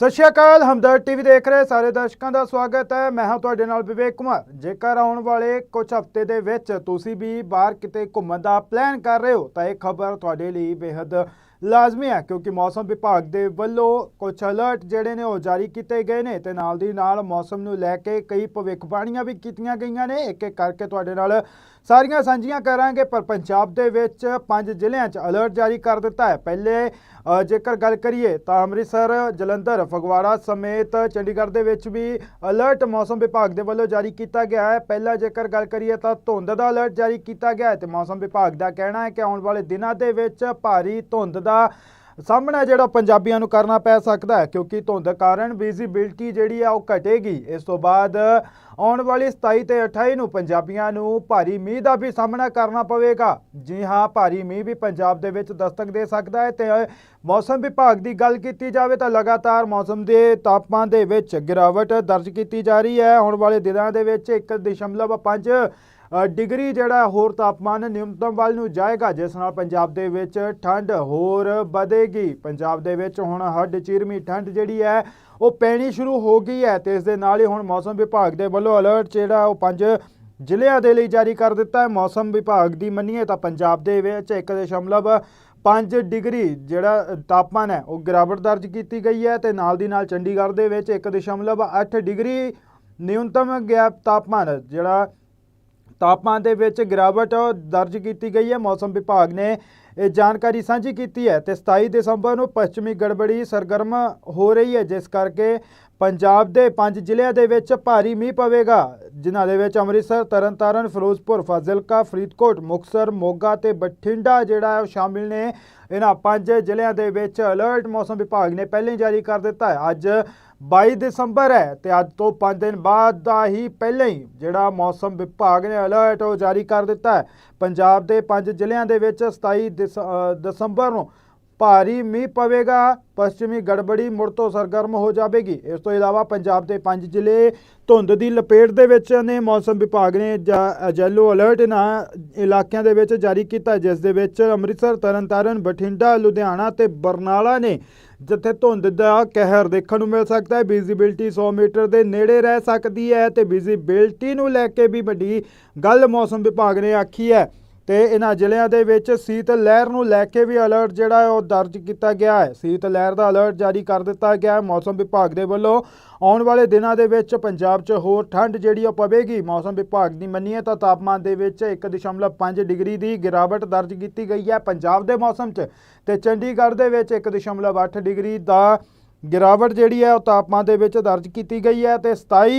ਸਤਿ ਸ਼੍ਰੀ ਅਕਾਲ ਹਮਦਰ ਟੀਵੀ ਦੇਖ ਰਹੇ ਸਾਰੇ ਦਰਸ਼ਕਾਂ ਦਾ ਸਵਾਗਤ ਹੈ। ਮੈਂ ਹਾਂ ਤੁਹਾਡੇ ਨਾਲ ਵਿਵੇਕ ਕੁਮਾਰ। ਜੇਕਰ ਆਉਣ ਵਾਲੇ ਕੁਝ ਹਫ਼ਤੇ ਦੇ ਵਿੱਚ ਤੁਸੀਂ ਵੀ ਬਾਹਰ ਕਿਤੇ ਘੁੰਮਣ ਦਾ ਪਲਾਨ ਕਰ ਰਹੇ ਹੋ, ਤਾਂ ਇਹ ਖਬਰ ਤੁਹਾਡੇ ਲਈ ਬੇहद ਲਾਜ਼ਮੀ ਹੈ, ਕਿਉਂਕਿ ਮੌਸਮ ਵਿਭਾਗ ਦੇ ਵੱਲੋਂ ਕੁਝ ਅਲਰਟ ਜਿਹੜੇ ਨੇ ਉਹ ਜਾਰੀ ਕੀਤੇ ਗਏ ਨੇ ਤੇ ਨਾਲ ਦੀ ਨਾਲ ਮੌਸਮ ਨੂੰ ਲੈ ਕੇ ਕਈ ਭਵਿੱਖਬਾਣੀਆਂ ਵੀ ਕੀਤੀਆਂ ਗਈਆਂ ਨੇ। ਇੱਕ ਇੱਕ ਕਰਕੇ ਤੁਹਾਡੇ ਨਾਲ ਸਾਰੀਆਂ ਸਾਂਝੀਆਂ ਕਰਾਂਗੇ, ਪਰ ਪੰਜਾਬ ਦੇ ਵਿੱਚ ਪੰਜ ਜ਼ਿਲ੍ਹਿਆਂ 'ਚ ਅਲਰਟ ਜਾਰੀ ਕਰ ਦਿੱਤਾ ਹੈ। ਪਹਿਲੇ ਜੇਕਰ ਗੱਲ ਕਰੀਏ ਤਾਂ ਅੰਮ੍ਰਿਤਸਰ, ਜਲੰਧਰ, ਫਗਵਾੜਾ ਸਮੇਤ ਚੰਡੀਗੜ੍ਹ ਦੇ ਵਿੱਚ ਵੀ ਅਲਰਟ ਮੌਸਮ ਵਿਭਾਗ ਦੇ ਵੱਲੋਂ ਜਾਰੀ ਕੀਤਾ ਗਿਆ ਹੈ। ਪਹਿਲਾਂ ਜੇਕਰ ਗੱਲ ਕਰੀਏ ਤਾਂ ਧੁੰਦ ਦਾ ਅਲਰਟ ਜਾਰੀ ਕੀਤਾ ਗਿਆ ਹੈ ਤੇ ਮੌਸਮ ਵਿਭਾਗ ਦਾ ਕਹਿਣਾ ਹੈ ਕਿ ਆਉਣ ਵਾਲੇ ਦਿਨਾਂ ਦੇ ਵਿੱਚ ਭਾਰੀ ਧੁੰਦ ਦਾ ਸਾਹਮਣਾ ਜਿਹੜਾ ਪੰਜਾਬੀਆਂ ਨੂੰ ਕਰਨਾ ਪੈ ਸਕਦਾ ਹੈ ਕਿਉਂਕਿ ਧੁੰਦ ਕਾਰਨ ਵਿਜ਼ਿਬਿਲਟੀ ਜਿਹੜੀ ਆ ਉਹ ਘਟੇਗੀ। ਇਸ ਤੋਂ ਬਾਅਦ ਆਉਣ ਵਾਲੀ 27 ਤੇ 28 ਨੂੰ ਪੰਜਾਬੀਆਂ ਨੂੰ ਭਾਰੀ ਮੀਂਹ ਦਾ ਵੀ ਸਾਹਮਣਾ ਕਰਨਾ ਪਵੇਗਾ। ਜੀ ਹਾਂ ਭਾਰੀ ਮੀਂਹ ਵੀ ਪੰਜਾਬ ਦੇ ਵਿੱਚ ਦਸਤਕ ਦੇ ਸਕਦਾ ਹੈ ਤੇ ਮੌਸਮ ਵਿਭਾਗ ਦੀ ਗੱਲ ਕੀਤੀ ਜਾਵੇ ਤਾਂ ਲਗਾਤਾਰ ਮੌਸਮ ਦੇ ਤਾਪਮਾਨ ਦੇ ਵਿੱਚ ਗਿਰਾਵਟ ਦਰਜ ਕੀਤੀ ਜਾ ਰਹੀ ਹੈ। ਆਉਣ ਵਾਲੇ ਦਿਨਾਂ ਦੇ ਵਿੱਚ 1.5 ਅ, ਡਿਗਰੀ ਜਿਹੜਾ ਹੋਰ ਤਾਪਮਾਨ ਨਿਊਨਤਮ ਵੱਲ ਨੂੰ ਜਾਏਗਾ, ਜਿਸ ਨਾਲ ਪੰਜਾਬ ਦੇ ਵਿੱਚ ਠੰਡ ਹੋਰ ਵਧੇਗੀ। ਪੰਜਾਬ ਦੇ ਵਿੱਚ ਹੁਣ ਹੱਡ ਚੀਰਮੀ ਠੰਡ ਜਿਹੜੀ ਹੈ, ਉਹ ਪੈਣੀ ਸ਼ੁਰੂ ਹੋ ਗਈ ਹੈ ਤੇ ਇਸ ਦੇ ਨਾਲ ਹੀ ਹੁਣ ਮੌਸਮ ਵਿਭਾਗ ਦੇ ਵੱਲੋਂ ਅਲਰਟ ਜਿਹੜਾ ਉਹ ਪੰਜ ਜ਼ਿਲ੍ਹਿਆਂ ਦੇ ਲਈ ਜਾਰੀ ਕਰ ਦਿੱਤਾ ਹੈ। ਮੌਸਮ ਵਿਭਾਗ ਦੀ ਮੰਨੀਏ ਤਾਂ ਪੰਜਾਬ ਦੇ ਵਿੱਚ 1.5 ਡਿਗਰੀ ਜਿਹੜਾ ਤਾਪਮਾਨ ਹੈ, ਉਹ ਗਿਰਾਵਟ ਦਰਜ ਕੀਤੀ ਗਈ ਹੈ ਤੇ ਨਾਲ ਦੀ ਨਾਲ ਚੰਡੀਗੜ੍ਹ ਦੇ ਵਿੱਚ 1.8 ਡਿਗਰੀ ਨਿਊਨਤਮ ਗਿਆ ਤਾਪਮਾਨ ਜਿਹੜਾ ਤਾਪਮਾਨ ਦੇ ਵਿੱਚ ਗਿਰਾਵਟ ਦਰਜ ਕੀਤੀ ਗਈ ਹੈ। ਮੌਸਮ ਵਿਭਾਗ ਨੇ ਇਹ ਜਾਣਕਾਰੀ ਸਾਂਝੀ ਕੀਤੀ ਹੈ ਤੇ 27 ਦਸੰਬਰ ਨੂੰ ਪੱਛਮੀ ਗੜਬੜੀ ਸਰਗਰਮ ਹੋ ਰਹੀ ਹੈ, ਜਿਸ ਕਰਕੇ ਪੰਜਾਬ ਦੇ ਪੰਜ ਜ਼ਿਲ੍ਹਿਆਂ ਦੇ ਵਿੱਚ ਭਾਰੀ ਮੀਂਹ ਪਵੇਗਾ, ਜਿਨ੍ਹਾਂ ਦੇ ਵਿੱਚ ਅੰਮ੍ਰਿਤਸਰ, ਤਰਨਤਾਰਨ, ਫਿਰੋਜ਼ਪੁਰ, ਫਾਜ਼ਿਲਕਾ, ਫਰੀਦਕੋਟ, ਮੁਕਤਸਰ, ਮੋਗਾ ਤੇ ਬਠਿੰਡਾ ਜਿਹੜਾ ਹੈ ਉਹ ਸ਼ਾਮਿਲ ਨੇ। ਇਹਨਾਂ ਪੰਜ ਜ਼ਿਲ੍ਹਿਆਂ ਦੇ ਵਿੱਚ ਅਲਰਟ ਮੌਸਮ ਵਿਭਾਗ ਨੇ ਪਹਿਲਾਂ ਹੀ ਜਾਰੀ ਕਰ ਦਿੱਤਾ ਹੈ। ਅੱਜ 22 ਦਸੰਬਰ ਹੈ ਤੇ ਅੱਜ ਤੋਂ 5 ਦਿਨ ਬਾਅਦ ਦਾ ਹੀ ਪਹਿਲਾਂ ਹੀ ਜਿਹੜਾ ਮੌਸਮ ਵਿਭਾਗ ਨੇ ਅਲਰਟ ਉਹ ਜਾਰੀ ਕਰ ਦਿੱਤਾ ਹੈ। ਪੰਜਾਬ ਦੇ ਪੰਜ ਜ਼ਿਲ੍ਹਿਆਂ ਦੇ ਵਿੱਚ 27 ਦਸ- ਦਸੰਬਰ ਨੂੰ ਭਾਰੀ ਮੀਂਹ ਪਵੇਗਾ, ਪੱਛਮੀ ਗੜਬੜੀ ਮੁੜ ਤੋਂ ਸਰਗਰਮ ਹੋ ਜਾਵੇਗੀ। ਇਸ ਤੋਂ ਇਲਾਵਾ ਪੰਜਾਬ ਦੇ ਪੰਜ ਜ਼ਿਲ੍ਹੇ ਧੁੰਦ ਦੀ ਲਪੇਟ ਦੇ ਵਿੱਚ ਨੇ, ਮੌਸਮ ਵਿਭਾਗ ਨੇ ਜੈਲੋ ਅਲਰਟ ਇਹਨਾਂ ਇਲਾਕਿਆਂ ਦੇ ਵਿੱਚ ਜਾਰੀ ਕੀਤਾ, ਜਿਸ ਦੇ ਵਿੱਚ ਅੰਮ੍ਰਿਤਸਰ, ਤਰਨਤਾਰਨ, ਬਠਿੰਡਾ, ਲੁਧਿਆਣਾ ਤੇ ਬਰਨਾਲਾ ਨੇ ਜਿੱਥੇ ਧੁੰਦ ਦਾ ਕਹਿਰ ਦੇਖਣ ਨੂੰ ਮਿਲ ਸਕਦਾ ਹੈ। ਵਿਜ਼ਿਬਿਲਟੀ 100 ਮੀਟਰ ਦੇ ਨੇੜੇ ਰਹਿ ਸਕਦੀ ਹੈ ਤੇ ਵਿਜ਼ਿਬਿਲਟੀ ਨੂੰ ਲੈ ਕੇ ਵੀ ਵੱਡੀ ਗੱਲ ਮੌਸਮ ਵਿਭਾਗ ਨੇ ਆਖੀ ਹੈ। ਤੇ ਇਹਨਾਂ ਜ਼ਿਲ੍ਹਿਆਂ ਦੇ ਵਿੱਚ ਸੀਤ ਲਹਿਰ ਨੂੰ ਲੈ ਕੇ ਵੀ ਅਲਰਟ ਜਿਹੜਾ ਹੈ ਉਹ ਦਰਜ ਕੀਤਾ ਗਿਆ ਹੈ। ਸੀਤ ਲਹਿਰ ਦਾ ਅਲਰਟ ਜਾਰੀ ਕਰ ਦਿੱਤਾ ਗਿਆ ਹੈ ਮੌਸਮ ਵਿਭਾਗ ਦੇ ਵੱਲੋਂ। ਆਉਣ ਵਾਲੇ ਦਿਨਾਂ ਦੇ ਵਿੱਚ ਪੰਜਾਬ 'ਚ ਹੋਰ ਠੰਡ ਜਿਹੜੀ ਉਹ ਪਵੇਗੀ। ਮੌਸਮ ਵਿਭਾਗ ਦੀ ਮੰਨੀਏ ਤਾਂ ਤਾਪਮਾਨ ਦੇ ਵਿੱਚ 1.5 ਡਿਗਰੀ ਦੀ ਗਿਰਾਵਟ ਦਰਜ ਕੀਤੀ ਗਈ ਹੈ ਪੰਜਾਬ ਦੇ ਮੌਸਮ 'ਚ ਤੇ ਚੰਡੀਗੜ੍ਹ ਦੇ ਵਿੱਚ 1.8 ਡਿਗਰੀ ਦਾ ਗਿਰਾਵਟ ਜਿਹੜੀ ਹੈ ਉਹ ਤਾਪਮਾਨ ਦੇ ਵਿੱਚ ਦਰਜ ਕੀਤੀ ਗਈ ਹੈ ਤੇ 27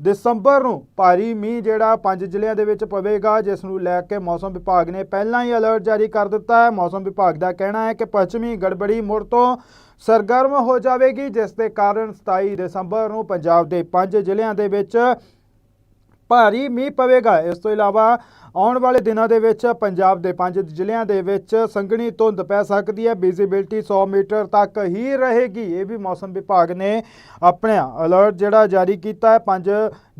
ਦਸੰਬਰ ਨੂੰ ਭਾਰੀ ਮੀਂਹ ਜਿਹੜਾ ਪੰਜ ਜ਼ਿਲ੍ਹਿਆਂ ਦੇ ਵਿੱਚ ਪਵੇਗਾ, ਜਿਸ ਨੂੰ ਲੈ ਕੇ ਮੌਸਮ ਵਿਭਾਗ ਨੇ ਪਹਿਲਾਂ ਹੀ ਅਲਰਟ ਜਾਰੀ ਕਰ ਦਿੱਤਾ ਹੈ। ਮੌਸਮ ਵਿਭਾਗ ਦਾ ਕਹਿਣਾ ਹੈ ਕਿ ਪੱਛਮੀ ਗੜਬੜੀ ਮੁੜ ਤੋਂ ਸਰਗਰਮ ਹੋ ਜਾਵੇਗੀ, ਜਿਸ ਦੇ ਕਾਰਨ 27 ਦਸੰਬਰ ਨੂੰ ਪੰਜਾਬ ਦੇ ਪੰਜ ਜ਼ਿਲ੍ਹਿਆਂ ਦੇ ਵਿੱਚ ਭਾਰੀ ਮੀਂਹ ਪਵੇਗਾ। ਇਸ ਤੋਂ ਇਲਾਵਾ ਆਉਣ ਵਾਲੇ ਦਿਨਾਂ ਦੇ ਵਿੱਚ ਪੰਜਾਬ ਦੇ ਪੰਜ ਜ਼ਿਲ੍ਹਿਆਂ ਦੇ ਵਿੱਚ ਸੰਘਣੀ ਧੁੰਦ ਪੈ ਸਕਦੀ ਹੈ। ਵਿਜ਼ਿਬਿਲਟੀ 100 ਮੀਟਰ ਤੱਕ ਹੀ ਰਹੇਗੀ। ਇਹ ਵੀ ਮੌਸਮ ਵਿਭਾਗ ਨੇ ਆਪਣਾ ਅਲਰਟ ਜਿਹੜਾ ਜਾਰੀ ਕੀਤਾ ਹੈ। ਪੰਜ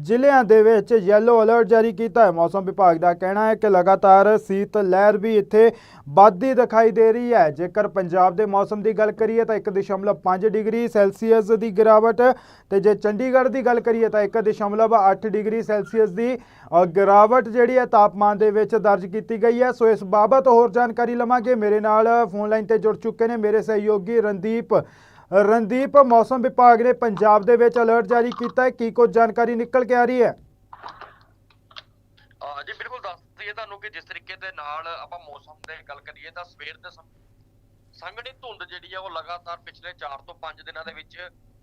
ਜ਼ਿਲ੍ਹਿਆਂ ਦੇ ਵਿੱਚ ਯੈਲੋ ਅਲਰਟ ਜਾਰੀ ਕੀਤਾ ਹੈ। ਮੌਸਮ ਵਿਭਾਗ ਦਾ ਕਹਿਣਾ ਹੈ ਕਿ ਲਗਾਤਾਰ ਸੀਤ ਲਹਿਰ ਵੀ ਇੱਥੇ ਵੱਧਦੀ ਦਿਖਾਈ ਦੇ ਰਹੀ ਹੈ। ਜੇਕਰ ਪੰਜਾਬ ਦੇ ਮੌਸਮ ਦੀ ਗੱਲ ਕਰੀਏ ਤਾਂ 1.5 ਡਿਗਰੀ ਸੈਲਸੀਅਸ ਦੀ ਗਿਰਾਵਟ ਤੇ ਜੇ ਚੰਡੀਗੜ੍ਹ ਦੀ ਗੱਲ ਕਰੀਏ ਤਾਂ 1.8 ਡਿਗਰੀ ਸੈਲਸੀਅਸ ਦੀ ਗਿਰਾਵਟ ਜਿਹੜੀ ਹੈ ਤਾਪਮਾਨ ਦੇ ਵਿੱਚ ਦਰਜ ਕੀਤੀ ਗਈ ਹੈ। ਸੋ ਇਸ ਬਾਬਤ ਹੋਰ ਜਾਣਕਾਰੀ ਲਵਾਂਗੇ। ਮੇਰੇ ਨਾਲ ਫੋਨ ਲਾਈਨ ਤੇ ਜੁੜ ਚੁੱਕੇ ਨੇ ਮੇਰੇ ਸਹਿਯੋਗੀ ਰਣਦੀਪ। ਰਣਦੀਪ, ਮੌਸਮ ਵਿਭਾਗ ਨੇ ਪੰਜਾਬ ਦੇ ਵਿੱਚ ਅਲਰਟ ਜਾਰੀ ਕੀਤਾ ਹੈ। ਕੀ ਕੁਝ ਜਾਣਕਾਰੀ ਨਿਕਲ ਕੇ ਆ ਰਹੀ ਹੈ? ਜੀ ਬਿਲਕੁਲ ਦੱਸ ਦਈਏ ਤੁਹਾਨੂੰ ਕਿ ਜਿਸ ਤਰੀਕੇ ਦੇ ਨਾਲ ਆਪਾਂ ਮੌਸਮ ਦੀ ਗੱਲ ਕਰੀਏ ਤਾਂ ਸਵੇਰ ਦੇ ਸੰਘਣੀ ਧੁੰਦ ਜਿਹੜੀ ਆ ਉਹ ਲਗਾਤਾਰ ਪਿਛਲੇ 4 ਤੋਂ 5 ਦਿਨਾਂ ਦੇ ਵਿੱਚ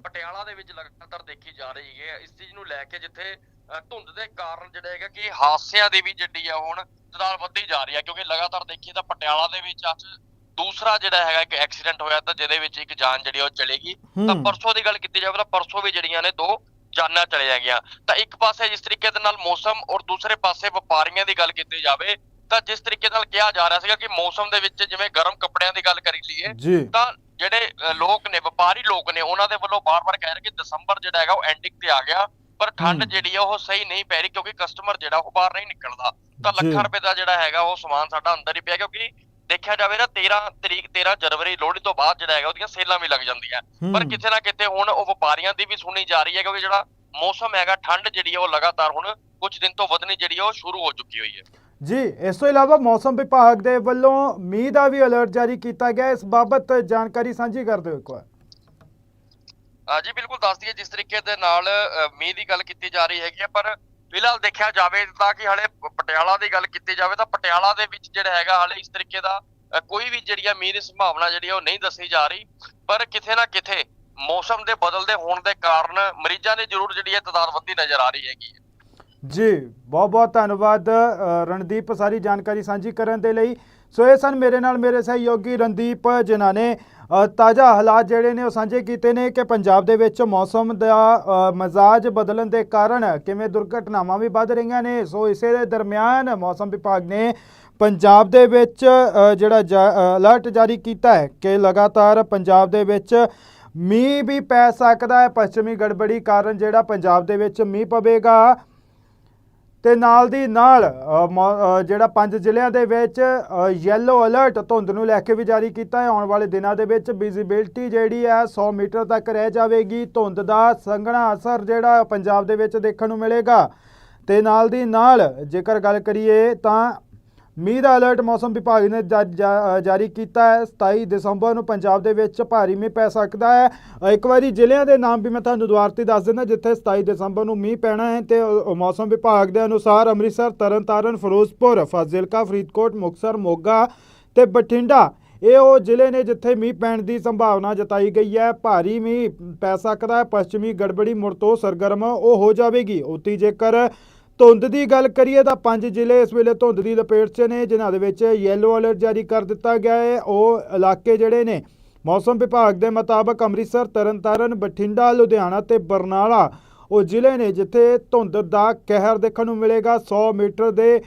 ਪਟਿਆਲਾ ਦੇ ਵਿੱਚ ਲਗਾਤਾਰ ਦੇਖੀ ਜਾ ਰਹੀ ਹੈ। ਇਸ ਚੀਜ਼ ਨੂੰ ਲੈ ਕੇ ਜਿੱਥੇ ਧੁੰਦ ਦੇ ਕਾਰਨ ਜਿਹੜਾ ਹੈਗਾ ਕਿ ਹਾਦਸਿਆਂ ਦੀ ਵੀ ਜਿਹੜੀ ਆ ਹੁਣ ਤਦਾਦ ਵੱਧਦੀ ਜਾ ਰਹੀ ਹੈ ਕਿਉਂਕਿ ਲਗਾਤਾਰ ਦੇਖੀਏ ਤਾਂ ਪਟਿਆਲਾ ਦੇ ਵਿੱਚ ਅੱਜ ਦੂਸਰਾ ਜਿਹੜਾ ਹੈਗਾ ਇੱਕ ਐਕਸੀਡੈਂਟ ਹੋਇਆ ਤਾਂ ਜਿਹਦੇ ਵਿੱਚ ਇੱਕ ਜਾਨ ਜਿਹੜੀ ਆ ਉਹ ਚਲੇਗੀ। ਤਾਂ। ਪਰਸੋਂ ਦੀ ਗੱਲ ਕੀਤੀ ਜਾਵੇ ਤਾਂ ਪਰਸੋਂ ਵੀ ਜਿਹੜੀਆਂ ਨੇ ਦੋ ਜਾਨਾਂ ਚਲੇ ਗਈਆਂ। ਤਾਂ ਇੱਕ ਪਾਸੇ ਜਿਸ ਤਰੀਕੇ ਦੇ ਨਾਲ ਮੌਸਮ ਔਰ ਦੂਸਰੇ ਪਾਸੇ ਵਪਾਰੀਆਂ ਦੀ ਗੱਲ ਕੀਤੀ ਜਾਵੇ ਤਾਂ ਜਿਸ ਤਰੀਕੇ ਨਾਲ ਕਿਹਾ ਜਾ ਰਿਹਾ ਸੀਗਾ ਕਿ ਮੌਸਮ ਦੇ ਵਿੱਚ ਜਿਵੇਂ ਗਰਮ ਕੱਪੜਿਆਂ ਦੀ ਗੱਲ ਕਰੀ ਲਈਏ ਤਾਂ ਜਿਹੜੇ ਲੋਕ ਨੇ ਵਪਾਰੀ ਲੋਕ ਨੇ ਉਹਨਾਂ ਦੇ ਵੱਲੋਂ ਬਾਰ-ਬਾਰ ਕਹਿ ਰਹੇ ਕਿ ਦਸੰਬਰ ਜਿਹੜਾ ਹੈਗਾ ਉਹ ਐਂਡਿੰਗ ਤੇ ਆ ਗਿਆ। ਪਰ ਠੰਡ ਹੂੰ। ਜਿਹੜੀ ਆ ਉਹ ਸਹੀ ਨਹੀਂ ਪੈ ਰਹੀ ਕਿਉਂਕਿ ਕਸਟਮਰ ਜਿਹੜਾ ਉਹ ਬਾਹਰ ਨਹੀਂ ਨਿਕਲਦਾ ਤਾਂ। ਲੱਖਾਂ ਰੁਪਏ ਦਾ ਜਿਹੜਾ ਹੈਗਾ ਉਹ ਸਮਾਨ ਸਾਡਾ ਅੰਦਰ ਹੀ ਪਿਆ ਕਿਉਂਕਿ ਦੇਖਿਆ ਜਾਵੇ ਨਾ 13 ਤਰੀਕ 13 ਜਨਵਰੀ ਲੋਹੜੀ ਤੋਂ ਬਾਅਦ ਜਿਹੜਾ ਹੈਗਾ ਉਹਦੀਆਂ ਸੇਲਾਂ ਵੀ ਲੱਗ ਜਾਂਦੀਆਂ ਪਰ ਹੂੰ। ਕਿਤੇ ਨਾ ਕਿਤੇ ਹੁਣ ਉਹ ਵਪਾਰੀਆਂ ਦੀ ਵੀ ਸੁਣੀ ਜਾ ਰਹੀ ਹੈ ਕਿਉਂਕਿ ਜਿਹੜਾ ਮੌਸਮ ਹੈਗਾ ਠੰਡ ਜਿਹੜੀ ਹੈ ਉਹ ਲਗਾਤਾਰ ਹੁਣ ਕੁਝ ਦਿਨ ਤੋਂ ਵਧਣੀ ਜਿਹੜੀ ਹੈ ਉਹ ਸ਼ੁਰੂ ਹੋ ਚੁੱਕੀ ਹੋਈ ਹੈ ਜੀ ਇਸ ਤੋਂ ਇਲਾਵਾ ਮੌਸਮ ਵਿਭਾਗ ਦੇ ਵੱਲੋਂ ਮੀਂਹ ਦਾ ਵੀ ਅਲਰਟ ਜਾਰੀ ਕੀਤਾ ਗਿਆ ਹੈ। ਇਸ ਬਾਬਤ ਜਾਣਕਾਰੀ ਸਾਂਝੀ ਕਰ ਦਿਓ ਇੱਕ ਵਾਰ ਜੀ ਬਿਲਕੁਲ ਦੱਸ ਦਈਏ ਜਿਸ ਤਰੀਕੇ ਦੇ ਨਾਲ ਮੀਂਹ ਦੀ ਗੱਲ ਕੀਤੀ ਜਾ ਰਹੀ ਹੈਗੀ ਹੈ, ਪਰ ਫਿਲਹਾਲ ਦੇਖਿਆ ਜਾਵੇ ਤਾਂ ਕਿ ਹਲੇ ਪਟਿਆਲਾ ਦੀ ਗੱਲ ਕੀਤੀ ਜਾਵੇ ਤਾਂ ਪਟਿਆਲਾ ਦੇ ਵਿੱਚ ਜਿਹੜਾ ਹੈਗਾ ਹਲੇ ਇਸ ਤਰੀਕੇ ਦਾ ਕੋਈ ਵੀ ਜਿਹੜੀ ਆ ਮੀਂਹ ਦੀ ਸੰਭਾਵਨਾ ਜਿਹੜੀ ਆ ਉਹ ਨਹੀਂ ਦੱਸੀ ਜਾ ਰਹੀ। ਪਰ ਕਿਥੇ ਨਾ ਕਿਥੇ ਮੌਸਮ ਦੇ ਬਦਲਦੇ ਹੋਣ ਦੇ ਕਾਰਨ ਮਰੀਜ਼ਾਂ ਦੀ ਜ਼ਰੂਰ ਜਿਹੜੀ ਹੈ ਤਦਾਦ ਵੱਧਦੀ ਨਜ਼ਰ ਆ ਰਹੀ ਹੈਗੀ ਜੀ ਬਹੁਤ ਬਹੁਤ ਧੰਨਵਾਦ ਰਣਦੀਪ, ਸਾਰੀ ਜਾਣਕਾਰੀ ਸਾਂਝੀ ਕਰਨ ਦੇ ਲਈ। ਸੋ ਇਹ ਸਨ ਮੇਰੇ ਨਾਲ ਮੇਰੇ ਸਹਿਯੋਗੀ ਰਣਦੀਪ, ਜਿਨ੍ਹਾਂ ਨੇ ਤਾਜ਼ਾ ਹਾਲਾਤ ਜਿਹੜੇ ਨੇ ਉਹ ਸਾਂਝੇ ਕੀਤੇ ਨੇ ਕਿ ਪੰਜਾਬ ਦੇ ਵਿੱਚ ਮੌਸਮ ਦਾ ਮਜ਼ਾਜ ਬਦਲਣ ਦੇ ਕਾਰਨ ਕਿਵੇਂ ਦੁਰਘਟਨਾਵਾਂ ਵੀ ਵੱਧ ਰਹੀਆਂ ਨੇ। ਸੋ ਇਸੇ ਦੇ ਦਰਮਿਆਨ ਮੌਸਮ ਵਿਭਾਗ ਨੇ ਪੰਜਾਬ ਦੇ ਵਿੱਚ ਜਿਹੜਾ ਜਾ- ਅਲਰਟ ਜਾਰੀ ਕੀਤਾ ਹੈ ਕਿ ਲਗਾਤਾਰ ਪੰਜਾਬ ਦੇ ਵਿੱਚ ਮੀਂਹ ਵੀ ਪੈ ਸਕਦਾ ਹੈ। ਪੱਛਮੀ ਗੜਬੜੀ ਕਾਰਨ ਜਿਹੜਾ ਪੰਜਾਬ ਦੇ ਵਿੱਚ ਮੀਂਹ ਪਵੇਗਾ। ਤੇ ਨਾਲ ਦੀ ਨਾਲ ਮੌ- ਜਿਹੜਾ ਪੰਜ ਜ਼ਿਲ੍ਹਿਆਂ ਦੇ ਵਿੱਚ ਯੈਲੋ ਅਲਰਟ ਧੁੰਦ ਨੂੰ ਲੈ ਕੇ ਵੀ ਜਾਰੀ ਕੀਤਾ ਹੈ। ਆਉਣ ਵਾਲੇ ਦਿਨਾਂ ਦੇ ਵਿੱਚ ਵਿਜ਼ਿਬਿਲਟੀ ਜਿਹੜੀ ਹੈ 100 ਮੀਟਰ ਤੱਕ ਰਹਿ ਜਾਵੇਗੀ। ਧੁੰਦ ਦਾ ਸੰਘਣਾ ਅਸਰ ਜਿਹੜਾ ਪੰਜਾਬ ਦੇ ਵਿੱਚ ਦੇਖਣ ਨੂੰ ਮਿਲੇਗਾ। ਤੇ ਨਾਲ ਦੀ ਨਾਲ ਜੇਕਰ ਗੱਲ ਕਰੀਏ ਤਾਂ ਮੀਂਹ ਦਾ ਅਲਰਟ ਮੌਸਮ ਵਿਭਾਗ ਨੇ ਜਾ- ਜਾ- ਜਾਰੀ ਕੀਤਾ ਹੈ। 27 ਦਸੰਬਰ ਨੂੰ ਪੰਜਾਬ ਦੇ ਵਿੱਚ ਭਾਰੀ ਮੀਂਹ ਪੈ ਸਕਦਾ ਹੈ। ਇੱਕ ਵਾਰੀ ਜ਼ਿਲ੍ਹਿਆਂ ਦੇ ਨਾਮ ਵੀ ਮੈਂ ਤੁਹਾਨੂੰ ਦੁਬਾਰਾ ਤੇ ਦੱਸ ਦਿੰਦਾ, ਜਿੱਥੇ 27 ਦਸੰਬਰ ਨੂੰ ਮੀਂਹ ਪੈਣਾ ਹੈ ਤੇ ਮੌਸਮ ਵਿਭਾਗ ਦੇ ਅਨੁਸਾਰ ਅੰਮ੍ਰਿਤਸਰ, ਤਰਨਤਾਰਨ, ਫਿਰੋਜ਼ਪੁਰ, ਫਾਜ਼ਿਲਕਾ, ਫਰੀਦਕੋਟ, ਮੁਕਤਸਰ, ਮੋਗਾ ਤੇ ਬਠਿੰਡਾ, ਇਹ ਉਹ ਜ਼ਿਲ੍ਹੇ ਨੇ ਜਿੱਥੇ ਮੀਂਹ ਪੈਣ ਦੀ ਸੰਭਾਵਨਾ ਜਤਾਈ ਗਈ ਹੈ। ਭਾਰੀ ਮੀਂਹ ਪੈ ਸਕਦਾ ਹੈ। ਪੱਛਮੀ ਗੜਬੜੀ, ਮੁੜ ਤੋਂ ਸਰਗਰਮ ਉਹ ਹੋ ਜਾਵੇਗੀ। ਉਤੀ ਜੇਕਰ ਧੁੰਦ ਦੀ ਗੱਲ ਕਰੀਏ ਤਾਂ ਪੰਜ ਜ਼ਿਲ੍ਹੇ ਇਸ ਵੇਲੇ ਧੁੰਦ ਦੀ ਲਪੇਟ 'ਚ ਨੇ, ਜਿਨ੍ਹਾਂ ਦੇ ਵਿੱਚ ਯੈਲੋ ਅਲਰਟ ਜਾਰੀ ਕਰ ਦਿੱਤਾ ਗਿਆ ਹੈ। ਉਹ ਇਲਾਕੇ ਜਿਹੜੇ ਨੇ, ਮੌਸਮ ਵਿਭਾਗ ਦੇ ਮੁਤਾਬਕ ਅੰਮ੍ਰਿਤਸਰ, ਤਰਨਤਾਰਨ, ਬਠਿੰਡਾ, ਲੁਧਿਆਣਾ ਤੇ ਬਰਨਾਲਾ, ਉਹ ਜ਼ਿਲ੍ਹੇ ਨੇ ਜਿੱਥੇ ਧੁੰਦ ਦਾ ਕਹਿਰ ਦੇਖਣ ਨੂੰ ਮਿਲੇਗਾ। 100 ਮੀਟਰ ਦੇ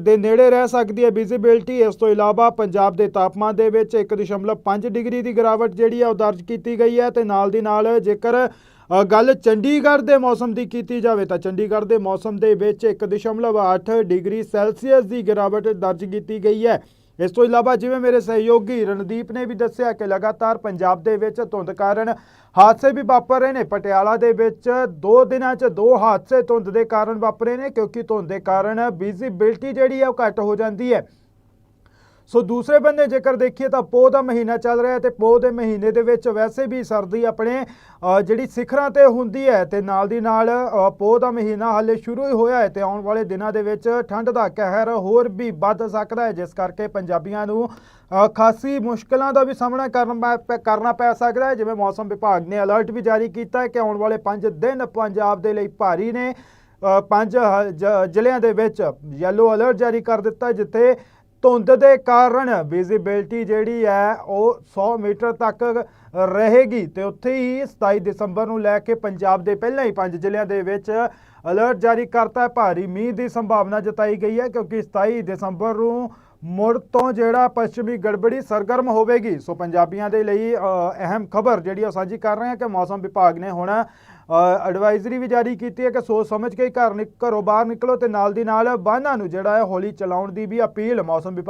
ਦੇ ਨੇੜੇ ਰਹਿ ਸਕਦੀ ਹੈ ਵਿਜ਼ਿਬਿਲਟੀ ਇਸ ਤੋਂ ਇਲਾਵਾ ਪੰਜਾਬ ਦੇ ਤਾਪਮਾਨ ਦੇ ਵਿੱਚ 1.5 ਡਿਗਰੀ ਦੀ ਗਿਰਾਵਟ ਜਿਹੜੀ ਹੈ ਉਹ ਦਰਜ ਕੀਤੀ ਗਈ ਹੈ ਤੇ ਨਾਲ ਦੀ ਨਾਲ ਜੇਕਰ ਗੱਲ ਚੰਡੀਗੜ੍ਹ ਦੇ ਮੌਸਮ ਦੀ ਕੀਤੀ ਜਾਵੇ ਤਾਂ ਚੰਡੀਗੜ੍ਹ ਦੇ ਮੌਸਮ ਦੇ ਵਿੱਚ 1.8 ਡਿਗਰੀ ਸੈਲਸੀਅਸ ਦੀ ਗਿਰਾਵਟ ਦਰਜ ਕੀਤੀ ਗਈ ਹੈ। ਇਸ ਤੋਂ ਇਲਾਵਾ ਜਿਵੇਂ ਮੇਰੇ ਸਹਿਯੋਗੀ ਰਣਦੀਪ ਨੇ ਵੀ ਦੱਸਿਆ ਕਿ ਲਗਾਤਾਰ ਪੰਜਾਬ ਦੇ ਵਿੱਚ ਧੁੰਦ ਕਾਰਨ ਹਾਦਸੇ ਵੀ ਵਾਪਰ ਰਹੇ ਨੇ। ਪਟਿਆਲਾ ਦੇ ਵਿੱਚ ਦੋ ਦਿਨਾਂ 'ਚ ਦੋ ਹਾਦਸੇ ਧੁੰਦ ਦੇ ਕਾਰਨ ਵਾਪਰੇ ਨੇ ਕਿਉਂਕਿ ਧੁੰਦ ਦੇ ਕਾਰਨ ਵਿਜ਼ਿਬਿਲਟੀ ਜਿਹੜੀ ਹੈ ਉਹ ਘੱਟ ਹੋ ਜਾਂਦੀ ਹੈ। ਸੋ ਦੂਸਰੇ ਬੰਦੇ ਜੇਕਰ ਦੇਖੀਏ ਤਾਂ ਪੋਹ ਦਾ ਮਹੀਨਾ ਚੱਲ ਰਿਹਾ ਹੈ ਤੇ ਪੋਹ ਦੇ ਮਹੀਨੇ ਦੇ ਵਿੱਚ ਵੈਸੇ ਵੀ ਸਰਦੀ ਆਪਣੇ ਜਿਹੜੀ ਸਿਖਰਾਂ ਤੇ ਹੁੰਦੀ ਹੈ ਤੇ ਨਾਲ ਦੀ ਨਾਲ ਅ, ਪੋਹ ਦਾ ਮਹੀਨਾ ਹਾਲੇ ਸ਼ੁਰੂ ਹੀ ਹੋਇਆ ਹੈ ਤੇ ਆਉਣ ਵਾਲੇ ਦਿਨਾਂ ਦੇ ਵਿੱਚ ਠੰਡ ਦਾ ਕਹਿਰ ਹੋਰ ਵੀ ਵੱਧ ਸਕਦਾ ਹੈ ਜਿਸ ਕਰਕੇ ਪੰਜਾਬੀਆਂ ਨੂੰ ਖਾਸੀ ਮੁਸ਼ਕਲਾਂ ਦਾ ਵੀ ਸਾਹਮਣਾ ਕਰਨਾ ਪੈ- ਕਰਨਾ ਪੈ ਸਕਦਾ ਹੈ। ਜਿਵੇਂ ਮੌਸਮ ਵਿਭਾਗ ਨੇ ਅਲਰਟ ਵੀ ਜਾਰੀ ਕੀਤਾ ਹੈ ਕਿ ਆਉਣ ਵਾਲੇ 5 ਦਿਨ ਪੰਜਾਬ ਦੇ ਲਈ ਭਾਰੀ ਨੇ ਪੰਜ ਜ਼ਿਲ੍ਹਿਆਂ ਦੇ ਵਿੱਚ ਯੈਲੋ ਅਲਰਟ ਜਾਰੀ ਕਰ ਦਿੱਤਾ ਜਿੱਥੇ ਧੁੰਦ ਦੇ ਕਾਰਨ ਵਿਜ਼ਿਬਿਲਟੀ ਜਿਹੜੀ ਹੈ ਉਹ 100 ਮੀਟਰ ਤੱਕ ਰਹੇਗੀ ਤੇ ਉੱਥੇ ਹੀ 27 ਦਸੰਬਰ ਨੂੰ ਲੈ ਕੇ ਪੰਜਾਬ ਦੇ ਪਹਿਲਾਂ ਹੀ ਪੰਜ ਜ਼ਿਲ੍ਹਿਆਂ ਦੇ ਵਿੱਚ ਅਲਰਟ ਜਾਰੀ ਕਰਤਾ ਹੈ। ਭਾਰੀ ਮੀਂਹ ਦੀ ਸੰਭਾਵਨਾ ਜਤਾਈ ਗਈ ਹੈ ਕਿਉਂਕਿ 27 ਦਸੰਬਰ ਨੂੰ ਮੁੜ ਤੋਂ ਜਿਹੜਾ ਪੱਛਮੀ ਗੜਬੜੀ ਸਰਗਰਮ ਹੋਵੇਗੀ। ਸੋ ਪੰਜਾਬੀਆਂ ਦੇ ਲਈ ਅਹਿਮ ਖਬਰ ਜਿਹੜੀ ਉਹ ਸਾਂਝੀ ਕਰ ਰਹੇ ਹਾਂ ਕਿ ਮੌਸਮ ਵਿਭਾਗ ਨੇ ਹੁਣ ਐਡਵਾਈਜ਼ਰੀ ਵੀ ਜਾਰੀ ਕੀਤੀ ਹੈ ਕਿ ਸੋਚ ਸਮਝ ਕੇ ਘਰ ਨਿਕ- ਘਰੋਂ ਬਾਹਰ ਨਿਕਲੋ ਤੇ ਨਾਲ ਦੀ ਨਾਲ ਵਾਹਨਾਂ ਨੂੰ ਜਿਹੜਾ ਹੈ ਹੌਲੀ ਚਲਾਉਣ ਦੀ ਵੀ ਅਪੀਲ ਮੌਸਮ ਵਿਭਾਗ